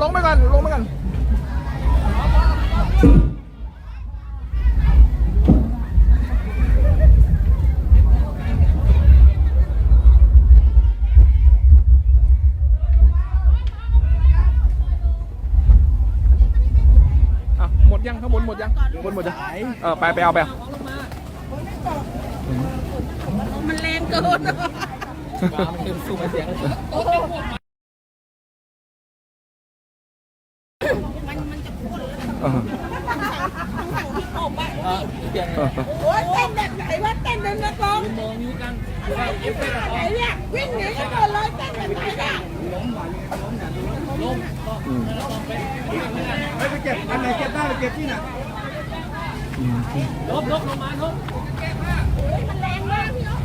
ลงไปก่อนลงไปก่อนอะหมดยังข้างบนหมดยังบนหมดยังเออไปไปเอาไปเอามันแรงเกิน เต็มสูงเสีย กันไหนเนี่ยวิ่งหนีกันหมดเลยเต้นแบบไหนเนี่ยไปเก็บอันไหนเก็บได้ไปเก็บที่ไหนมันแรงมากพี่น้อง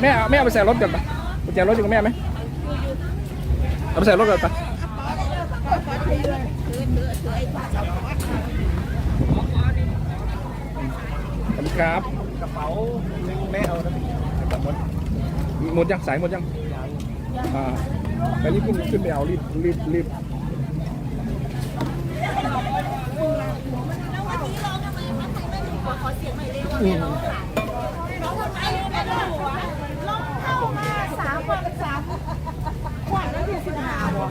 แม่เอาแม่เอาไปใส่รถกันปะกุญแจรถอยู่กับแม่ไหม เอาไปใส่รถกันไปขอบคุณครับกระเป๋าแม่เอานะกระเป๋าหมดหมดยังสายหมดยังอ่าไปรีบขึ้นขึ้นไปเอารีบรีบรีบขอเสียงหน่อยเร็วว่าแม่ร้องค่ะร้องทำไมแม่ร้องหัวร้องเข้ามาสามวันสามขวัญแล้วที่สิบห้าบอก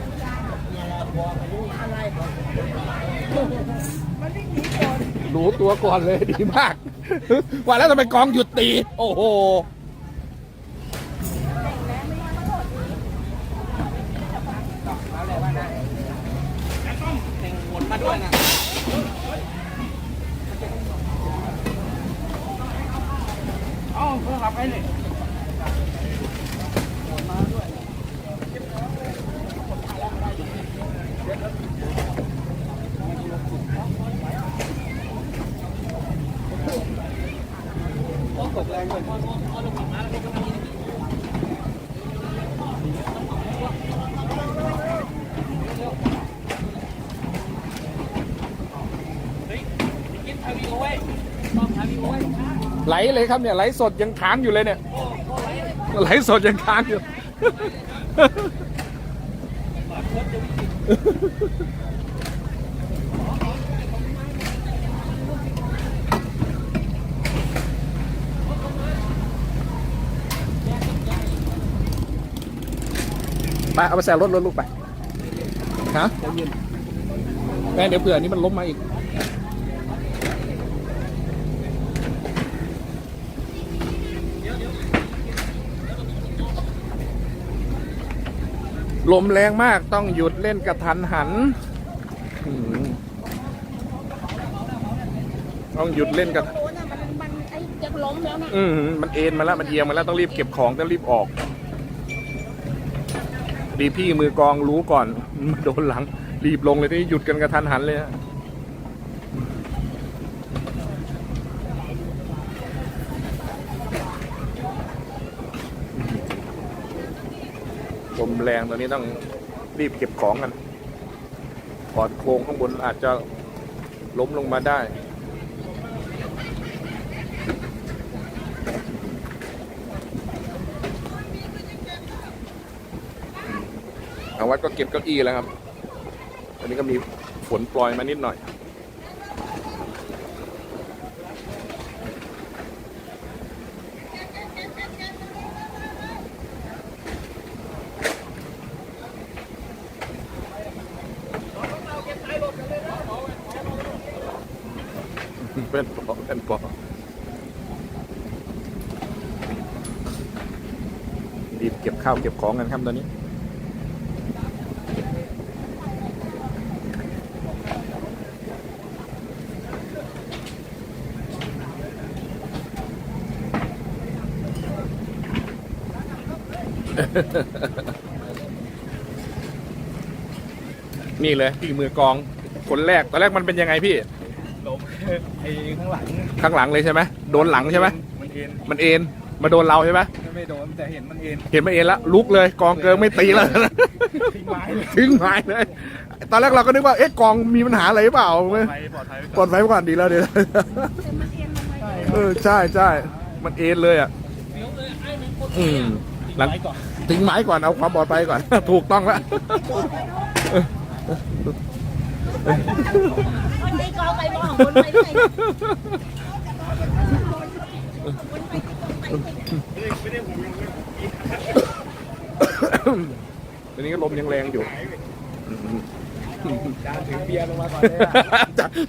รู้ตัวก่อนเลยดีมาก ว่าแล้วทำไมกองหยุดตี โอ้โหเอาเพิ่งรับให้เลย ไหลเลยครับเนี่ยไหลสดยังค้างอยู่เลยเนี่ยไหลสดยังค้างอยู่ ไปเอาไปแซวรถรถลูกไปฮะแม่เดี๋ยวเผื่อนี้มันล้มมาอีกลมแรงมากต้องหยุดเล่นกระทันหันอืมต้องหยุดเล่นกับโอ้น่ะมันมันไอ้จะล้มแล้วนะอืมมันเอ็นมาแล้วมันเอียงมาแล้วต้องรีบเก็บของต้องรีบออก ดีพี่มือกองรู้ก่อนมันโดนหลัง รีบลงเลยที่หยุดกันกระทันหันเลยฮะลมแรงตอนนี้ต้องรีบเก็บของกันปอดโครงข้างบนอาจจะล้มลงมาได้างวัดก็เก็บเก้าอี้แล้วครับอันนี้ก็มีฝนปล่อยมานิดหน่อย เป็นปอเป็นปอรีบเก็บข้าวเก็บของกันครับตอนนี้ นี่เลยพี่มือกองคนแรกตอนแรกมันเป็นยังไงพี่ลมไอ้ข้างหลังข้างหลังเลยใช่ไหมโดนหลังใช่ไหมมันเอ็นมันเอ็นมาโดนเราใช่ไหมไม่โดนแต่เห็นมันเอ็นเห็นมันเอ็นแล้วลุกเลยกองเกิงไม่ตีแล้วทิ้งไม้เลยทิ้งไม้เลย ตอนแรกเราก็นึกว่าเอ๊ะกองมีปัญหาอะไรหรือเปล่าปลอดภัยปลอดภัยปลอดภัยไว้ก่อนดีแล้วดีแล้วใช่เออใช่ใช่มันเอ็นเลยอะอืม หลังไม้ก่อนทิ้งไม้ก่อนเอาความปลอดภัยก่อน ถูกต้องแล้วมันได้กอไปมองบนไปไหนตอนนี้ก็ลมยังแรงอยู่อืม จานถือเบียร์ลงมาก่อนเลย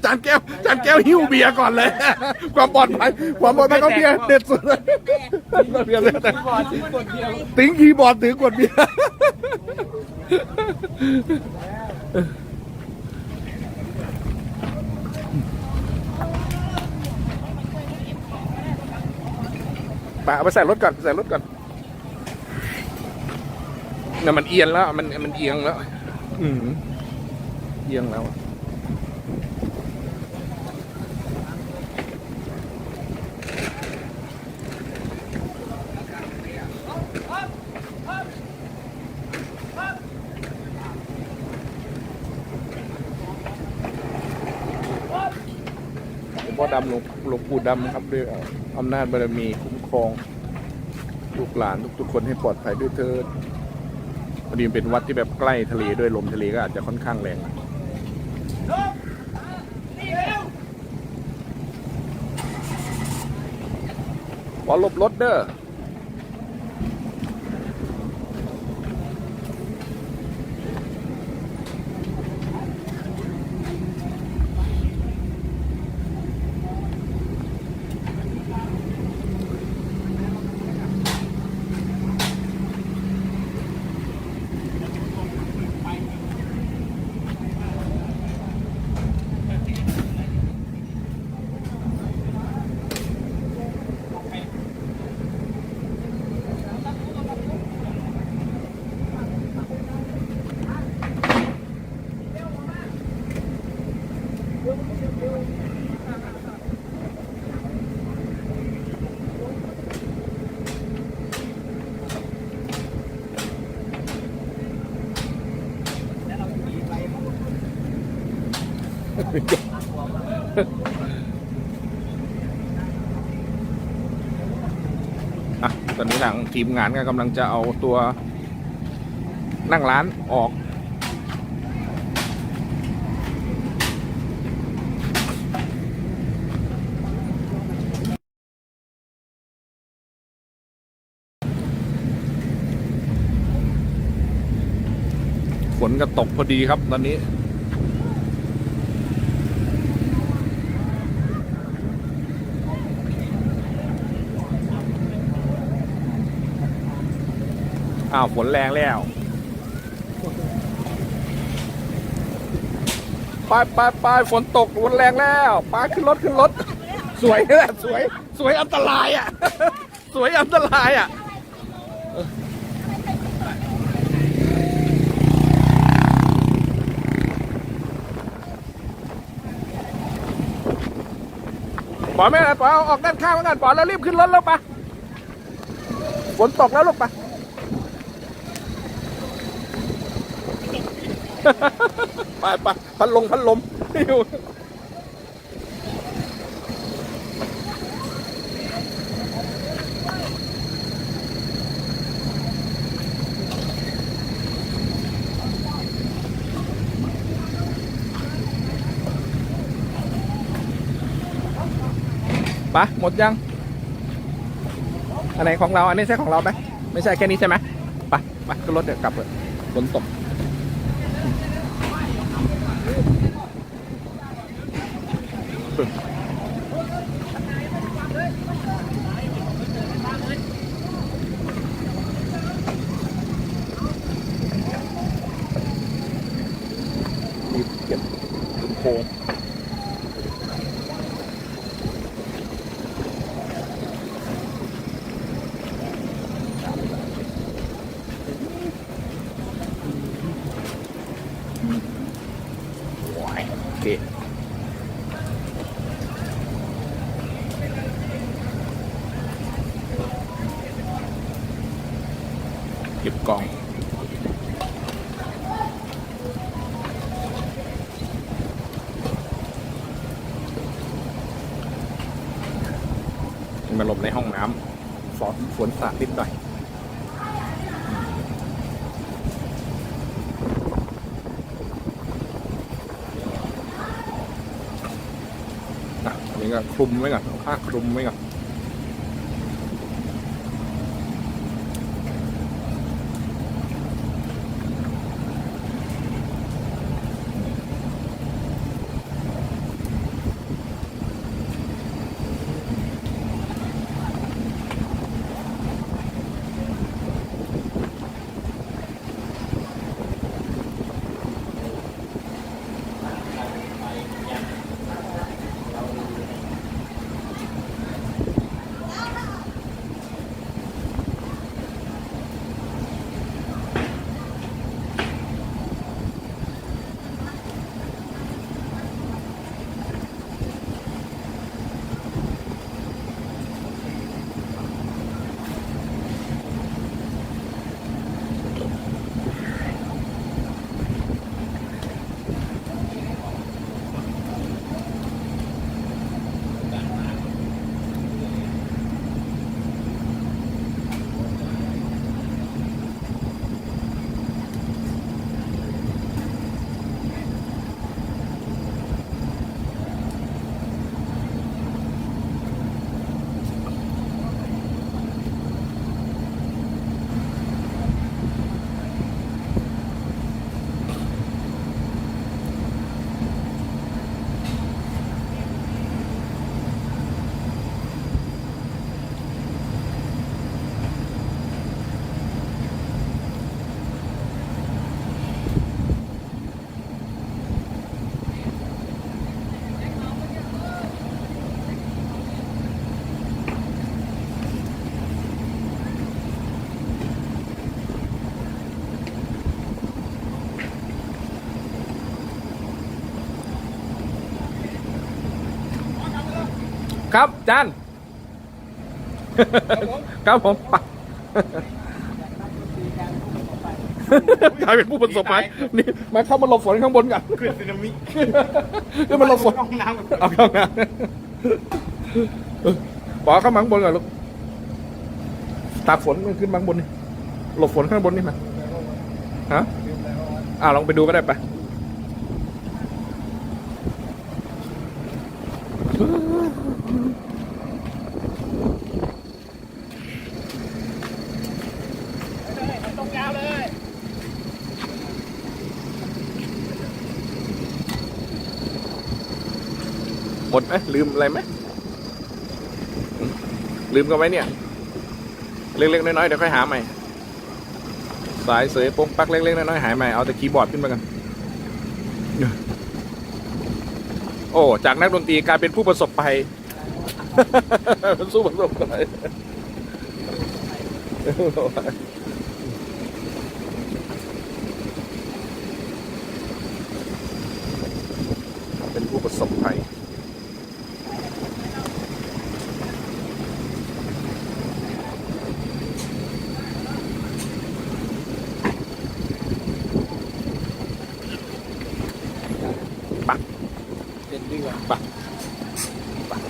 จานแก้วจานแก้วหิ้วเบียร์ก่อนเลย ความปลอดภัยความปลอดภัยของเบียร์เด็ดสุดเลยเบียร์เลยแต่ติ้งคีย์บอร์ดถือกดเบียร์ปะเอาไปใส่รถก่อนใส่รถก่อนเนี่ยมันเอียงแล้ว มันมันเอียงแล้ว อืม เอียงแล้วพ่อดำหลวงหลวงปู่ดำครับด้วยอำนาจบารมีคุ้มครองลูกหลานทุกๆคนให้ปลอดภัยด้วยเถิดพอดีเป็นวัดที่แบบใกล้ทะเลด้วยลมทะเลก็อาจจะค่อนข้างแรง ขอหลบรถเด้อ ตอนนี้ทางทีมงานก็กำลังจะเอาตัวนั่งร้านออก นก็ตกพอดีครับตอนนี้อ้าวฝนแรงแล้ว ไปไปไปฝนตกฝนแรงแล้วไปขึ้นรถขึ้นรถ สวยนะสวย สวยอันตรายอะ สวยอันตรายอะ ปอไม่เป็นไรปอเอาออกด้านข้างไว้กันปอแล้วรีบขึ้นรถแล้วปะฝนตกแล้วลูกปะไปไปพัดลมพัดลมอยู่ ปะหมดยัง อันไหนของเรา อันนี้ใช่ของเราไหมไม่ใช่แค่นี้ใช่ไหมไปไปขึ้นรถเดี๋ยวกลับเลยฝนตกเก็บโพงโอ้ยโอเค เก็บกล่อง มาหลบในห้องน้ำฝนฝนสาดนิดหน่อยอะนี่ก็คลุมไว้ก่อนผ้าคลุมไว้ก่อน ครับจานครับผมไปกลายเป็นผู้ประสบภัยนี่มาเข้ามาหลบฝนข้างบนกันขึ้นสึนามิขึ้นมาหลบฝนห้องน้ำเอาเข้ามาเออปอเข้ามาข้างบนก่อนลูกตากฝนมันขึ้นมาข้างบนนี่หลบฝนข้างบนนี่มาฮะอ่าลองไปดูก็ได้ไปะ ตรงยาวเลย หมด ไหมลืมอะไรไหมลืมกันไหมเนี่ย เล็กๆน้อยๆเดี๋ยวค่อยหาใหม่ สายเสยโปงปักเล็กๆน้อยๆหายใหม่เอาแต่คีย์บอร์ดขึ้นมากันโอ้จากนักดนตรีกลายเป็นผู้ประสบภัยสู้ประสบภัยเป็นผู้ประสบภัย ปัก เด็ดดีกว่า ปักปัก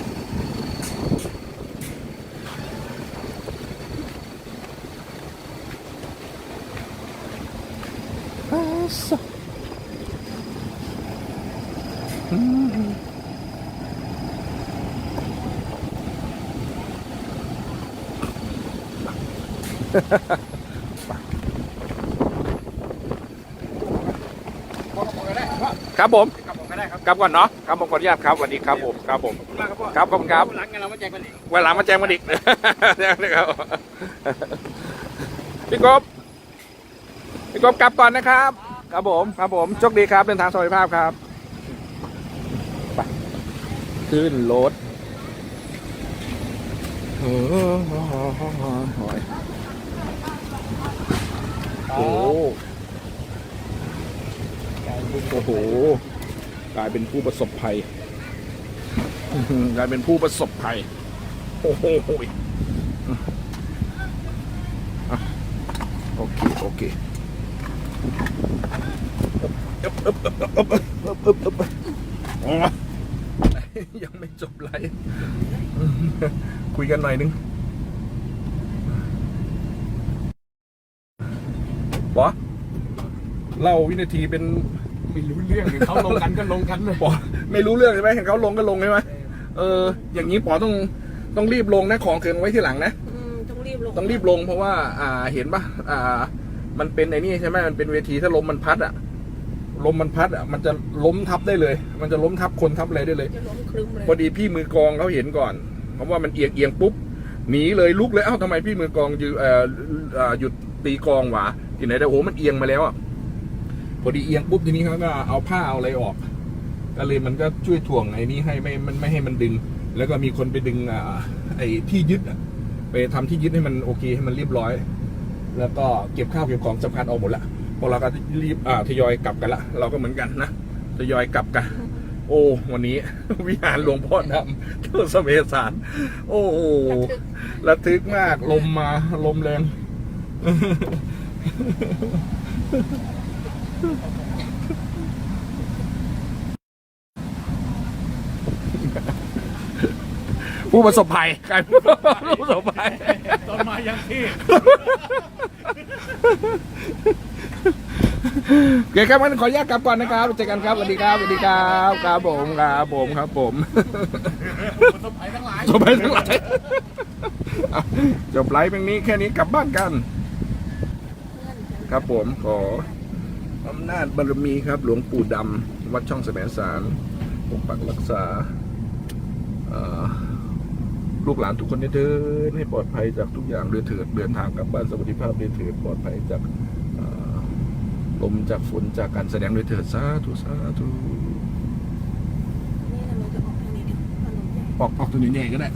ครับผม กลับผมก็ได้ครับกลับก่อนเนาะครับผมขออนุญาตครับสวัสดีครับผมครับผม ขอบคุณมากครับพ่อครับขอบคุณครับ หลังกันเรามาแจ้งกันอีก วันหลังมาแจ้งมาดิกนะครับพี่กบพี่กบกลับก่อนนะครับ ครับผม ครับผมโชคดีครับเดินทางสวัสดิภาพครับไปขึ้นรถโอ้โหโอ้โหโอ้โห กลายเป็นผู้ประสบภัย กลายเป็นผู้ประสบภัย โอ้โหโอเค โอเค ยังไม่จบไลฟ์คุยกันหน่อยนึงบอเล่าวินาทีเป็นไม่รู้เรื่องเขาลงกันก็ลงกันเลยปอไม่รู้เรื่องใช่ไหมเห็นเขาลงก็ลงใช่ไหมเออ อย่างนี้ปอต้องต้องรีบลงนะของเกินไว้ที่หลังนะต้องรีบลงต้องรีบลงเพราะว่า อ่าเห็นปะอ่า มันเป็นไอ้นี่ใช่ไหมมันเป็นเวทีถ้าลมมันพัดอะ ลมมันพัดอะมันจะล้มทับได้เลย มันจะล้มทับคนทับอะไรได้เลยจะล้มคลึ้มเลยพอดีพี่มือกลองเขาเห็นก่อน เพราะว่ามันเอียงเอียงปุ๊บหนีเลยลุกเลยเอ้าทำไมพี่มือกลองยืเอ่อเอ่อหยุดตีกลองหวะที่ไหนได้โอ้มันเอียงมาแล้วอะพอดีเอียงปุ๊บทีนี้เขาก็เอาผ้าเอาอะไรออกก็เลยมันก็ช่วยถ่วงไอ้นี้ให้ไม่มันไม่ให้มันดึง แล้วก็มีคนไปดึงอ่าไอ้ที่ยึดอะไปทำที่ยึดให้มันโอเคให้มันเรียบร้อย แล้วก็เก็บข้าวเก็บของสำคัญออกหมดละพ วกเราก็รีบอ่าทยอยกลับกันละ เราก็เหมือนกันนะทยอยกลับกัน โอ้วันนี้ วิหารหลวงพ่อดำเที่ยวสเมสารโอ้โหระทึกมากลมมาลมแรงผู้ประสบภัยกลายเป็นผู้ประสบภัย ตอนมายังที่ โอเคครับงั้นขออนุญาตกลับก่อนนะครับเจอกันครับสวัสดีครับสวัสดีครับครับผมครับผมครับผมประสบภัยทั้งหลายจบไปทั้งหลายจบไลฟ์เพลงนี้แค่นี้กลับบ้านกัน ครับผมขออำนาจบารมีครับ หลวงปู่ดำวัดช่องแสมสารปกปักรักษาลูกหลานทุกคนเดินให้ปลอดภัยจากทุกอย่างเดินเถิดเดินทางกลับบ้านสวัสดิภาพเดินเถิดปลอดภัยจาก ลมจากฝนจากการแสดงเดินเถิดสาธุสาธุนี่เราจะออกทางนี้กันถนนใหญ่ออกออกตัวนี้แน่ก็ได้